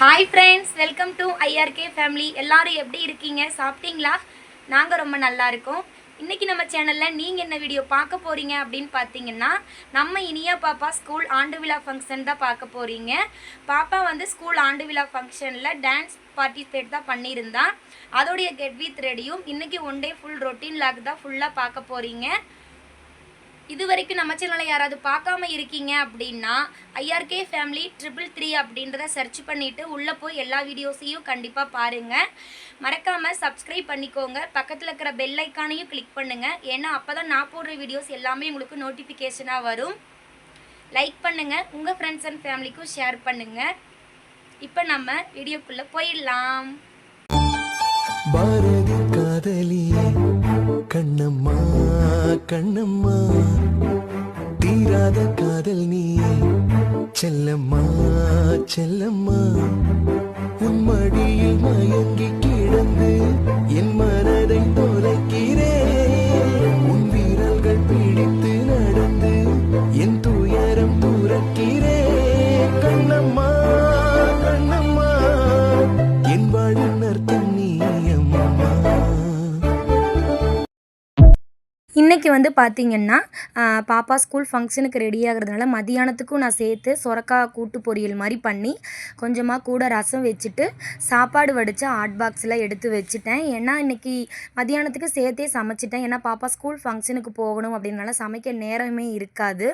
Hi friends welcome to IRK family எல்லாரும் எப்படி இருக்கீங்க? சாப்பிட்டீங்களா? நாங்கள் ரொம்ப நல்லா இருக்கோம். இன்றைக்கி நம்ம சேனலில் நீங்கள் என்ன வீடியோ பார்க்க போகிறீங்க அப்படின்னு பார்த்தீங்கன்னா நம்ம இனியா பாப்பா ஸ்கூல் ஆண்டு விழா ஃபங்க்ஷன் தான் பார்க்க போகிறீங்க பாப்பா வந்து ஸ்கூல் ஆண்டு விழா ஃபங்க்ஷனில் டான்ஸ் பார்ட்டிசிபேட் தான் பண்ணியிருந்தா. அதோடைய கெட் வித் ரெடியும் இன்றைக்கி one day full routine log தான் ஃபுல்லாக பார்க்க போகிறீங்க இது வரைக்கும் நம்ம சேனலை யாராவது பார்க்காம இருக்கீங்க அப்படின்னா ஐஆர்கே ஃபேமிலி ட்ரிபிள் த்ரீ அப்படின்றத சர்ச் பண்ணிவிட்டு உள்ளே போய் எல்லா வீடியோஸையும் கண்டிப்பாக பாருங்கள் மறக்காமல் சப்ஸ்கிரைப் பண்ணிக்கோங்க. பக்கத்தில் இருக்கிற பெல் ஐக்கானையும் கிளிக் பண்ணுங்கள் ஏன்னா அப்போ தான் நான் போடுற வீடியோஸ் எல்லாமே உங்களுக்கு நோட்டிஃபிகேஷனாக வரும். லைக் பண்ணுங்கள் உங்கள் ஃப்ரெண்ட்ஸ் அண்ட் ஃபேமிலிக்கும் ஷேர் பண்ணுங்கள் இப்போ நம்ம வீடியோக்குள்ளே போயிடலாம். பாரதி கண்ணம்மா தீராத காதல் நீ செல்லம்மா செல்லம்மா உன் மடியில் மயங்கி கிடந்து என் மனதை இன்றைக்கி வந்து பார்த்திங்கன்னா பாப்பா ஸ்கூல் ஃபங்க்ஷனுக்கு ரெடி ஆகிறதுனால மதியானத்துக்கும் நான் சேர்த்து சுரக்கா கூட்டு பொரியல் மாதிரி பண்ணி கொஞ்சமாக கூட ரசம் வச்சுட்டு சாப்பாடு வடித்து ஹாட் பாக்ஸில் எடுத்து வச்சுட்டேன். ஏன்னா இன்றைக்கி மதியானத்துக்கு சேர்த்தே சமைச்சிட்டேன். ஏன்னா பாப்பா ஸ்கூல் ஃபங்க்ஷனுக்கு போகணும் அப்படின்னால சமைக்க நேரமே இருக்காது.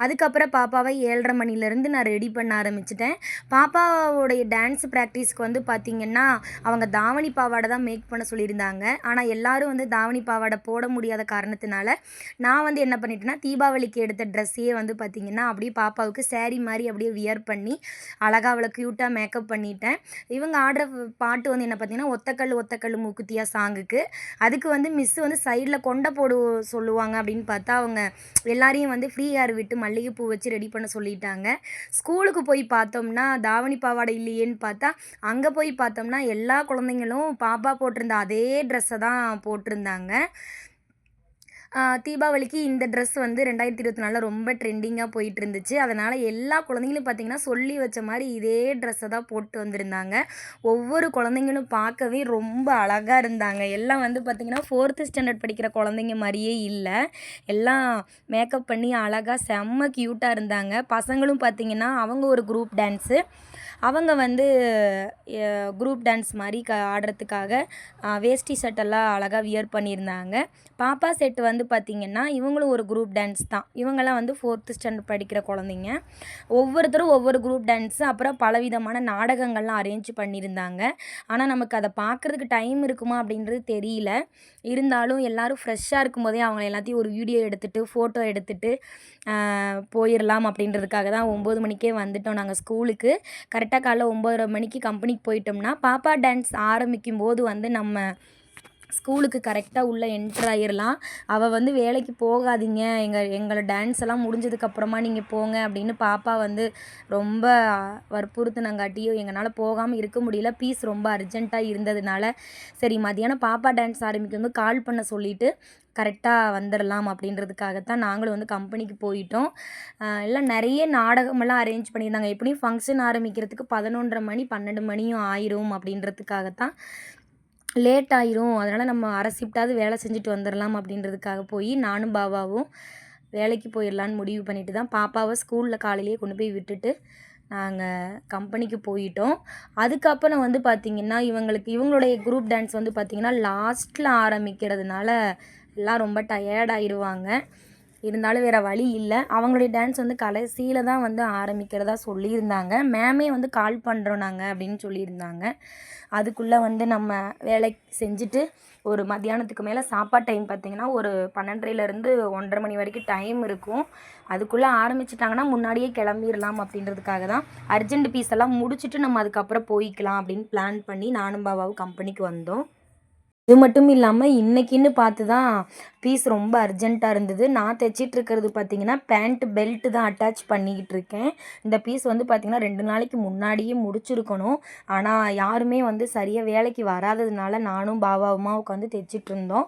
அதுக்கப்புறம் பாப்பாவை ஏழரை மணிலேருந்து நான் ரெடி பண்ண ஆரம்பிச்சிட்டேன். பாப்பாவோடைய டான்ஸ் ப்ராக்டிஸ்க்கு வந்து பார்த்திங்கன்னா அவங்க தாவணி பாவாடை தான் மேக் பண்ண சொல்லியிருந்தாங்க. ஆனால் எல்லாரும் வந்து தாவணி பாவாடை போட முடியாத காரணத்தினால நான் வந்து என்ன பண்ணிட்டேன்னா தீபாவளிக்கு எடுத்த ட்ரெஸ்ஸையே வந்து பார்த்திங்கன்னா அப்படியே பாப்பாவுக்கு சேரீ மாதிரி அப்படியே வியர் பண்ணி அழகாக அவளை க்யூட்டாக மேக்கப் பண்ணிட்டேன். இவங்க ஆடுற பாட்டு வந்து என்ன பார்த்திங்கன்னா ஒத்தக்கல் ஒத்தக்கல் மூக்குத்தியா சாங்குக்கு அதுக்கு வந்து மிஸ் வந்து சைடில் கொண்டை போடு சொல்லுவாங்க அப்படின்னு பார்த்தா அவங்க எல்லாரையும் வந்து ஃப்ரீ ஹேர் விட்டு மல்லிகைப்பூ வச்சு ரெடி பண்ண சொல்லிட்டாங்க. ஸ்கூலுக்கு போய் பார்த்தோம்னா தாவணி பாவாடை இல்லையேன்னு பார்த்தா அங்கே போய் பார்த்தோம்னா எல்லா குழந்தைங்களும் பாப்பா போட்டிருந்த அதே ட்ரெஸ்ஸை தான் போட்டிருந்தாங்க. தீபாவளிக்கு இந்த ட்ரெஸ் வந்து ரெண்டாயிரத்தி இருபத்தி நாலில் ரொம்ப ட்ரெண்டிங்காக போயிட்டு இருந்துச்சு அதனால் எல்லா குழந்தைங்களும் பார்த்தீங்கன்னா சொல்லி வச்ச மாதிரி இதே ட்ரெஸ்ஸை தான் போட்டு வந்திருந்தாங்க. ஒவ்வொரு குழந்தைங்களும் பார்க்கவே ரொம்ப அழகாக இருந்தாங்க. எல்லாம் வந்து பார்த்திங்கன்னா ஃபோர்த்து ஸ்டாண்டர்ட் படிக்கிற குழந்தைங்க மாதிரியே இல்லை. எல்லாம் மேக்கப் பண்ணி அழகாக செம்ம க்யூட்டாக இருந்தாங்க. பசங்களும் பார்த்திங்கன்னா அவங்க ஒரு குரூப் டான்ஸு அவங்க வந்து குரூப் டான்ஸ் மாதிரி க ஆடுறதுக்காக வேஷ்டி சட்டெல்லாம் அழகாக வியர் பண்ணியிருந்தாங்க. பாப்பா செட் வந்து பார்த்திங்கன்னா இவங்களும் ஒரு குரூப் டான்ஸ் தான். இவங்கெல்லாம் வந்து ஃபோர்த்து ஸ்டாண்டர்ட் படிக்கிற குழந்தைங்க. ஒவ்வொருத்தரும் ஒவ்வொரு குரூப் டான்ஸு அப்புறம் பலவிதமான நாடகங்கள்லாம் அரேஞ்ச் பண்ணியிருந்தாங்க. ஆனால் நமக்கு அதை பார்க்குறதுக்கு டைம் இருக்குமா அப்படின்றது தெரியல. இருந்தாலும் எல்லோரும் ஃப்ரெஷ்ஷாக இருக்கும்போதே அவங்க எல்லாத்தையும் ஒரு வீடியோ எடுத்துகிட்டு ஃபோட்டோ எடுத்துகிட்டு போயிடலாம் அப்படின்றதுக்காக தான் ஒம்பது மணிக்கே வந்துட்டோம் நாங்கள் ஸ்கூலுக்கு கரெக்டாக காலைல ஒம்பதரை மணிக்கு கம்பெனிக்கு போயிட்டோம்னா பாப்பா டான்ஸ் ஆரம்பிக்கும் போது வந்து நம்ம ஸ்கூலுக்கு கரெக்டாக உள்ளே என்ட்ரு ஆயிடலாம் அவள் வந்து வேலைக்கு போகாதீங்க. எங்கள் எங்களை டான்ஸ் எல்லாம் முடிஞ்சதுக்கப்புறமா நீங்கள் போங்க அப்படின்னு பாப்பா வந்து ரொம்ப வற்புறுத்தினங்காட்டியும் எங்களால் போகாமல் இருக்க முடியல. பீஸ் ரொம்ப அர்ஜென்ட்டாக இருந்ததுனால சரி மதியானம் பாப்பா டான்ஸ் ஆரம்பிக்கும் போது கால் பண்ண சொல்லிவிட்டு கரெக்டாக வந்துடலாம் அப்படின்றதுக்காகத்தான் நாங்களும் வந்து கம்பெனிக்கு போயிட்டோம். எல்லாம் நிறைய நாடகமெல்லாம் அரேஞ்ச் பண்ணியிருந்தாங்க. எப்படியும் ஃபங்க்ஷன் ஆரம்பிக்கிறதுக்கு பதினொன்றரை மணி பன்னெண்டு மணியும் ஆயிரும் அப்படின்றதுக்காகத்தான் லேட் ஆயிரும். அதனால் நம்ம அரை ஷிஃப்டாவது வேலை செஞ்சுட்டு வந்துடலாம் அப்படின்றதுக்காக போய் நானும் பாபாவும் வேலைக்கு போயிடலான்னு முடிவு பண்ணிட்டு தான் பாப்பாவை ஸ்கூலில் காலையிலேயே கொண்டு போய் விட்டுட்டு நாங்கள் கம்பெனிக்கு போயிட்டோம். அதுக்கப்புறம் வந்து பார்த்திங்கன்னா இவங்களுக்கு இவங்களுடைய குரூப் டான்ஸ் வந்து பார்த்திங்கன்னா லாஸ்ட்டில் ஆரம்பிக்கிறதுனால எல்லாம் ரொம்ப டயர்ட் ஆயிடுவாங்க இருந்தாலும் வேறு வழி இல்லை. அவங்களுடைய டான்ஸ் வந்து கடைசியில் தான் வந்து ஆரம்பிக்கிறதா சொல்லியிருந்தாங்க. மேமே வந்து கால் பண்ணுறோம் நாங்கள் அப்படின்னு சொல்லியிருந்தாங்க. அதுக்குள்ளே வந்து நம்ம வேலை செஞ்சுட்டு ஒரு மத்தியானத்துக்கு மேலே சாப்பாடு டைம் பார்த்திங்கன்னா ஒரு பன்னெண்டரைலேருந்து ஒன்றரை மணி வரைக்கும் டைம் இருக்கும். அதுக்குள்ளே ஆரம்பிச்சிட்டாங்கன்னா முன்னாடியே கிளம்பிடலாம் அப்படின்றதுக்காக தான் அர்ஜென்ட் பீஸ் எல்லாம் முடிச்சுட்டு நம்ம அதுக்கப்புறம் போய்க்கலாம் அப்படின்னு பிளான் பண்ணி நானும் பாபாவும் கம்பெனிக்கு வந்தோம். இது மட்டும் இல்லாமல் இன்றைக்கின்னு பார்த்து தான் பீஸ் ரொம்ப அர்ஜென்ட்டாக இருந்தது. நான் தைச்சிட்டு இருக்கிறது பார்த்தீங்கன்னா பேண்ட் பெல்ட்டு தான் அட்டாச் பண்ணிக்கிட்டு இருக்கேன் இந்த பீஸ் வந்து பார்த்திங்கன்னா ரெண்டு நாளைக்கு முன்னாடியே முடிச்சிருக்கணும். ஆனால் யாருமே வந்து சரியாக வேலைக்கு வராததுனால நானும் பாபாவுமா உட்காந்து தைச்சிட்டு இருந்தோம்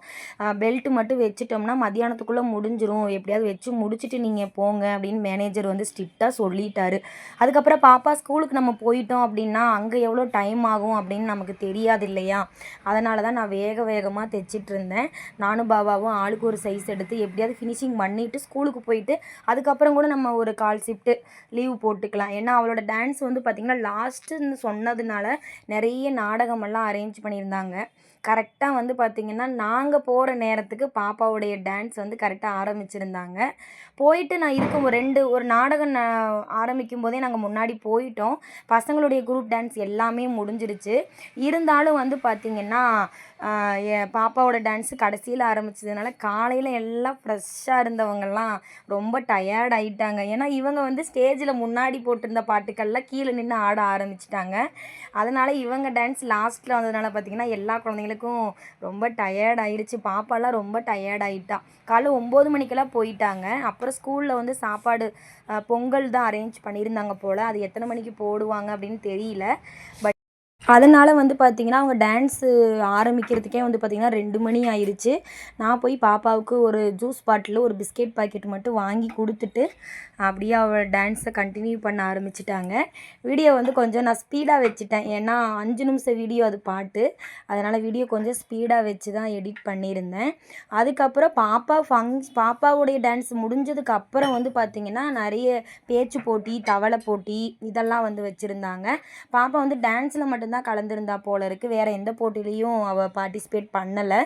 பெல்ட்டு மட்டும் வச்சுட்டோம்னா மதியானத்துக்குள்ளே முடிஞ்சிரும். எப்படியாவது வச்சு முடிச்சுட்டு நீங்கள் போங்க அப்படின்னு மேனேஜர் வந்து ஸ்ட்ரிக்டாக சொல்லிட்டாரு. அதுக்கப்புறம் பாப்பா ஸ்கூலுக்கு நம்ம போயிட்டோம் அப்படின்னா அங்கே எவ்வளோ டைம் ஆகும் அப்படின்னு நமக்கு தெரியாது இல்லையா? அதனால தான் நான் வேக வேகமாக தைச்சிட்டு இருந்தேன் நானும் பாபாவும் ஆளுக்கு ஒரு சைஸ் எடுத்து எப்படியாவது ஃபினிஷிங் பண்ணிவிட்டு ஸ்கூலுக்கு போயிட்டு அதுக்கப்புறம் கூட நம்ம ஒரு கால் ஷிஃப்ட்டு லீவ் போட்டுக்கலாம். ஏன்னா அவளோட டான்ஸ் வந்து பார்த்திங்கன்னா லாஸ்ட்டுன்னு சொன்னதுனால நிறைய நாடகமெல்லாம் அரேஞ்ச் பண்ணியிருந்தாங்க. கரெக்டாக வந்து பார்த்திங்கன்னா நாங்கள் போகிற நேரத்துக்கு பாப்பாவுடைய டான்ஸ் வந்து கரெக்டாக ஆரம்பிச்சிருந்தாங்க. போயிட்டு நான் இருக்கும் ஒரு ரெண்டு ஒரு நாடகம் ந ஆரம்பிக்கும் போதே நாங்கள் முன்னாடி போயிட்டோம். பசங்களுடைய குரூப் டான்ஸ் எல்லாமே முடிஞ்சிருச்சு. இருந்தாலும் வந்து பார்த்திங்கன்னா என் பாப்பாவோட டான்ஸு கடைசியில் ஆரம்பிச்சதுனால காலையில் எல்லாம் ஃப்ரெஷ்ஷாக இருந்தவங்கெல்லாம் ரொம்ப டயர்ட் ஆகிட்டாங்க ஏன்னா இவங்க வந்து ஸ்டேஜில் முன்னாடி போட்டிருந்த பாட்டுக்கள்லாம் கீழே நின்று ஆட ஆரம்பிச்சிட்டாங்க. அதனால் இவங்க டான்ஸ் லாஸ்ட்டில் வந்ததுனால பார்த்திங்கன்னா எல்லா குழந்தைங்களுக்கும் ரொம்ப டயர்ட் ஆயிடுச்சு. பாப்பாலாம் ரொம்ப டயர்ட் ஆகிட்டான் காலைல ஒம்பது மணிக்கெல்லாம் போயிட்டாங்க. அப்புறம் ஸ்கூலில் வந்து சாப்பாடு பொங்கல் தான் அரேஞ்ச் பண்ணியிருந்தாங்க போல். அது எத்தனை மணிக்கு போடுவாங்க அப்படின்னு தெரியல. பட் அதனால் வந்து பார்த்திங்கன்னா அவங்க டான்ஸு ஆரம்பிக்கிறதுக்கே வந்து பார்த்திங்கன்னா ரெண்டு மணி ஆயிடுச்சு நான் போய் பாப்பாவுக்கு ஒரு ஜூஸ் பாட்டில் ஒரு பிஸ்கெட் பாக்கெட் மட்டும் வாங்கி கொடுத்துட்டு அப்படியே அவள் டான்ஸை கண்டினியூ பண்ண ஆரம்பிச்சிட்டாங்க. வீடியோ வந்து கொஞ்சம் நான் ஸ்பீடாக வச்சுட்டேன். ஏன்னா அஞ்சு நிமிஷம் வீடியோ அது பாட்டு. அதனால் வீடியோ கொஞ்சம் ஸ்பீடாக வச்சு தான் எடிட் பண்ணியிருந்தேன். அதுக்கப்புறம் பாப்பா ஃபங்க்ஸ் பாப்பாவுடைய டான்ஸ் முடிஞ்சதுக்கு அப்புறம் வந்து பார்த்திங்கன்னா நிறைய பேச்சு போட்டி தவளை போட்டி இதெல்லாம் வந்து வச்சுருந்தாங்க. பாப்பா வந்து டான்ஸில் மட்டும்தான் தான் கலந்துருந்தா போல இருக்குது வேறு எந்த போட்டிலையும் அவள் பார்ட்டிசிபேட் பண்ணலை.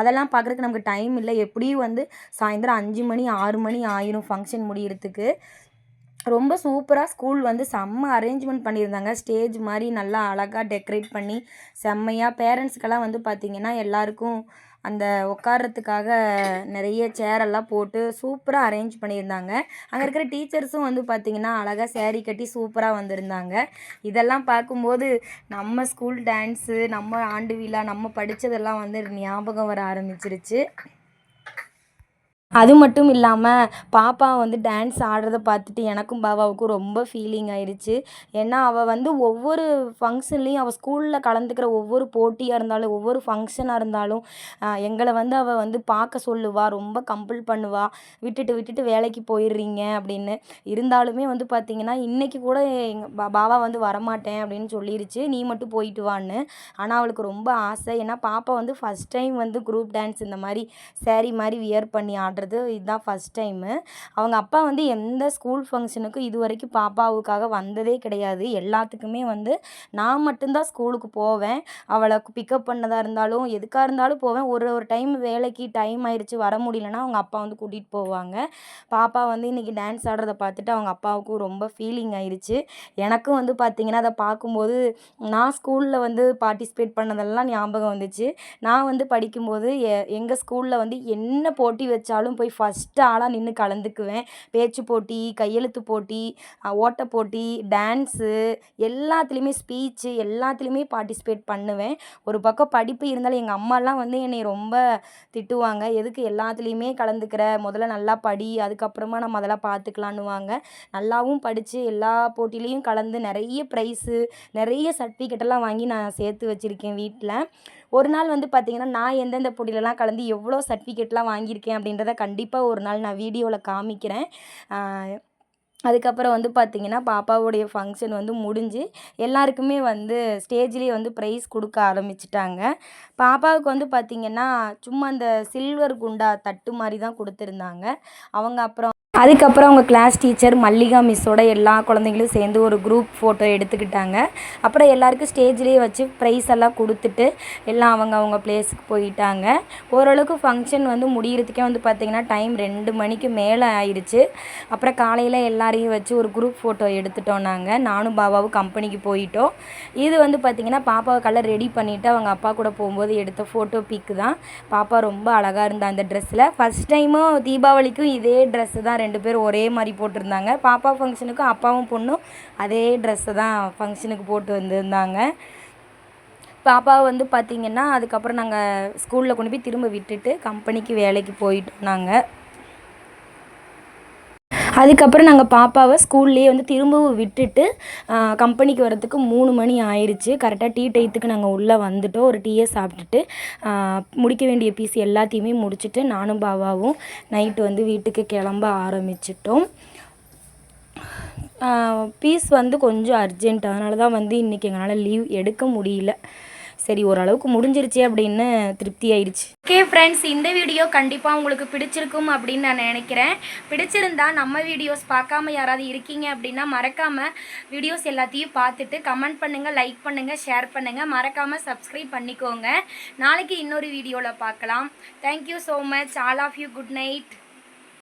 அதெல்லாம் பார்க்குறதுக்கு நமக்கு டைம் இல்லை. எப்படியும் வந்து சாயந்தரம் அஞ்சு மணி ஆறு மணி ஆயிரும் ஃபங்க்ஷன் முடியறதுக்கு. ரொம்ப சூப்பராக ஸ்கூல் வந்து செம்ம அரேஞ்ச்மெண்ட் பண்ணியிருந்தாங்க. ஸ்டேஜ் மாதிரி நல்லா அழகாக டெக்கரேட் பண்ணி செம்மையாக பேரண்ட்ஸ்க்கெல்லாம் வந்து பார்த்திங்கன்னா எல்லாருக்கும் அந்த உட்கார்றதுக்காக நிறைய சேரெல்லாம் போட்டு சூப்பராக அரேஞ்ச் பண்ணியிருந்தாங்க. அங்கே இருக்கிற டீச்சர்ஸும் வந்து பார்த்திங்கன்னா அழகாக சேரீ கட்டி சூப்பராக வந்திருந்தாங்க. இதெல்லாம் பார்க்கும்போது நம்ம ஸ்கூல் டான்ஸு நம்ம ஆண்டு விழா நம்ம படித்ததெல்லாம் வந்து ஞாபகம் வர ஆரம்பிச்சிருச்சு. அது மட்டும் இல்லாமல் பாப்பா வந்து டான்ஸ் ஆடுறத பார்த்துட்டு எனக்கும் பாபாவுக்கும் ரொம்ப ஃபீலிங் ஆயிடுச்சு ஏன்னா அவள் வந்து ஒவ்வொரு ஃபங்க்ஷன்லேயும் அவள் ஸ்கூலில் கலந்துக்கிற ஒவ்வொரு போட்டியாக இருந்தாலும் ஒவ்வொரு ஃபங்க்ஷனாக இருந்தாலும் எங்களை வந்து அவள் வந்து பார்க்க சொல்லுவாள் ரொம்ப கம்பல் பண்ணுவாள் விட்டுட்டு விட்டுட்டு வேலைக்கு போயிடுறீங்க அப்படின்னு. இருந்தாலுமே வந்து பார்த்திங்கன்னா இன்றைக்கி கூட எங்கள் பாபா வந்து வரமாட்டேன் அப்படின்னு சொல்லிருச்சு. நீ மட்டும் போயிட்டு வான்னு. ஆனால் அவளுக்கு ரொம்ப ஆசை. ஏன்னா பாப்பா வந்து ஃபஸ்ட் டைம் வந்து குரூப் டான்ஸ் இந்த மாதிரி சேரீ மாதிரி வியர் பண்ணி ஆட் பண்ணுறது இதுதான் ஃபஸ்ட் டைமு அவங்க அப்பா வந்து எந்த ஸ்கூல் ஃபங்க்ஷனுக்கும் இது வரைக்கும் பாப்பாவுக்காக வந்ததே கிடையாது. எல்லாத்துக்குமே வந்து நான் மட்டும்தான் ஸ்கூலுக்கு போவேன். அவளை பிக்கப் பண்ணதாக இருந்தாலும் எதுக்காக இருந்தாலும் போவேன். ஒரு ஒரு டைம் வேலைக்கு டைம் ஆயிடுச்சு வர முடியலன்னா அவங்க அப்பா வந்து கூட்டிகிட்டு போவாங்க. பாப்பா வந்து இன்றைக்கி டான்ஸ் ஆடுறத பார்த்துட்டு அவங்க அப்பாவுக்கும் ரொம்ப ஃபீலிங் ஆயிடுச்சு எனக்கும் வந்து பார்த்திங்கன்னா அதை பார்க்கும்போது நான் ஸ்கூலில் வந்து பார்ட்டிசிபேட் பண்ணதெல்லாம் ஞாபகம் வந்துச்சு. நான் வந்து படிக்கும்போது எ எங்கள் ஸ்கூலில் வந்து என்ன போட்டி வச்சாலும் நானும் போய் ஃபஸ்ட்டு ஆளாக நின்று கலந்துக்குவேன். பேச்சு போட்டி கையெழுத்து போட்டி ஓட்ட போட்டி டான்ஸு எல்லாத்துலேயுமே ஸ்பீச்சு எல்லாத்துலேயுமே பார்ட்டிசிபேட் பண்ணுவேன். ஒரு பக்கம் படிப்பு இருந்தாலும் எங்கள் அம்மாலாம் வந்து என்னை ரொம்ப திட்டுவாங்க. எதுக்கு எல்லாத்துலேயுமே கலந்துக்கிற? முதல்ல நல்லா படி அதுக்கப்புறமா நம்ம அதெல்லாம் பார்த்துக்கலான்னுவாங்க. நல்லாவும் படித்து எல்லா போட்டியிலையும் கலந்து நிறைய ப்ரைஸு நிறைய சர்டிஃபிகேட்டெல்லாம் வாங்கி நான் சேர்த்து வச்சுருக்கேன் வீட்டில் ஒரு நாள் வந்து பார்த்திங்கன்னா நான் எந்தெந்த போட்டியிலலாம் கலந்து எவ்வளோ சர்டிஃபிகேட்லாம் வாங்கியிருக்கேன் அப்படின்றத கண்டிப்பாக ஒரு நாள் நான் வீடியோவில் காமிக்கிறேன். அதுக்கப்புறம் வந்து பார்த்திங்கன்னா பாப்பாவுடைய ஃபங்க்ஷன் வந்து முடிஞ்சு எல்லாருக்குமே வந்து ஸ்டேஜ்லேயே வந்து ப்ரைஸ் கொடுக்க ஆரம்பிச்சிட்டாங்க. பாப்பாவுக்கு வந்து பார்த்திங்கன்னா சும்மா அந்த சில்வர் குண்டா தட்டு மாதிரி தான் கொடுத்துருந்தாங்க. அவங்க அப்புறம் அதுக்கப்புறம் அவங்க கிளாஸ் டீச்சர் மல்லிகா மிஸ்ஸோட எல்லா குழந்தைங்களும் சேர்ந்து ஒரு குரூப் ஃபோட்டோ எடுத்துக்கிட்டாங்க. அப்புறம் எல்லாருக்கும் ஸ்டேஜ்லேயே வச்சு ப்ரைஸ் எல்லாம் கொடுத்துட்டு எல்லாம் அவங்க அவங்க பிளேஸுக்கு போயிட்டாங்க. ஓரளவுக்கு ஃபங்க்ஷன் வந்து முடிகிறதுக்கே வந்து பார்த்திங்கன்னா டைம் ரெண்டு மணிக்கு மேலே ஆயிடுச்சு அப்புறம் காலையில் எல்லாரையும் வச்சு ஒரு குரூப் ஃபோட்டோ எடுத்துட்டோம் நாங்கள் நானும் பாபாவும் கம்பெனிக்கு போயிட்டோம். இது வந்து பார்த்திங்கன்னா பாப்பாவை கலர் ரெடி பண்ணிவிட்டு அவங்க அப்பா கூட போகும்போது எடுத்த ஃபோட்டோ பிக்கு தான். பாப்பா ரொம்ப அழகாக இருந்தா அந்த ட்ரெஸ்ஸில் ஃபஸ்ட் டைமும் தீபாவளிக்கும் இதே ட்ரெஸ்ஸு தான் ரெண்டு பேரும் ஒரே மாதிரி போட்டிருந்தாங்க. பாப்பா ஃபங்க்ஷனுக்கும் அப்பாவும் பொண்ணும் அதே ட்ரெஸ்ஸை தான் ஃபங்க்ஷனுக்கு போட்டு வந்திருந்தாங்க. பாப்பாவை வந்து பார்த்திங்கன்னா அதுக்கப்புறம் நாங்கள் ஸ்கூலில் கொண்டு போய் திரும்ப விட்டுட்டு கம்பெனிக்கு வேலைக்கு போயிட்டோம் நாங்கள் அதுக்கப்புறம் நாங்கள் பாப்பாவை ஸ்கூல்லேயே வந்து திரும்பவும் விட்டுட்டு கம்பெனிக்கு வரத்துக்கு மூணு மணி ஆயிடுச்சு கரெக்டாக டீ டயத்துக்கு நாங்கள் உள்ளே வந்துட்டோம். ஒரு டீயை சாப்பிட்டுட்டு முடிக்க வேண்டிய பீஸ் எல்லாத்தையுமே முடிச்சுட்டு நானும் பாபாவும் நைட்டு வந்து வீட்டுக்கு கிளம்ப ஆரம்பிச்சிட்டோம். பீஸ் வந்து கொஞ்சம் அர்ஜென்ட் அதனால தான் வந்து இன்றைக்கி எங்களால் லீவ் எடுக்க முடியல. சரி ஓரளவுக்கு முடிஞ்சிருச்சு அப்படின்னு திருப்தி ஆயிடுச்சு. ஓகே ஃப்ரெண்ட்ஸ் இந்த வீடியோ கண்டிப்பாக உங்களுக்கு பிடிச்சிருக்கும் அப்படின்னு நான் நினைக்கிறேன். பிடிச்சிருந்தா நம்ம வீடியோஸ் பார்க்காம யாராவது இருக்கீங்க அப்படின்னா மறக்காமல் வீடியோஸ் எல்லாத்தையும் பார்த்துட்டு கமெண்ட் பண்ணுங்கள் லைக் பண்ணுங்கள் ஷேர் பண்ணுங்கள் மறக்காமல் சப்ஸ்கிரைப் பண்ணிக்கோங்க. நாளைக்கு இன்னொரு வீடியோவில் பார்க்கலாம். Thank you so much all of you good night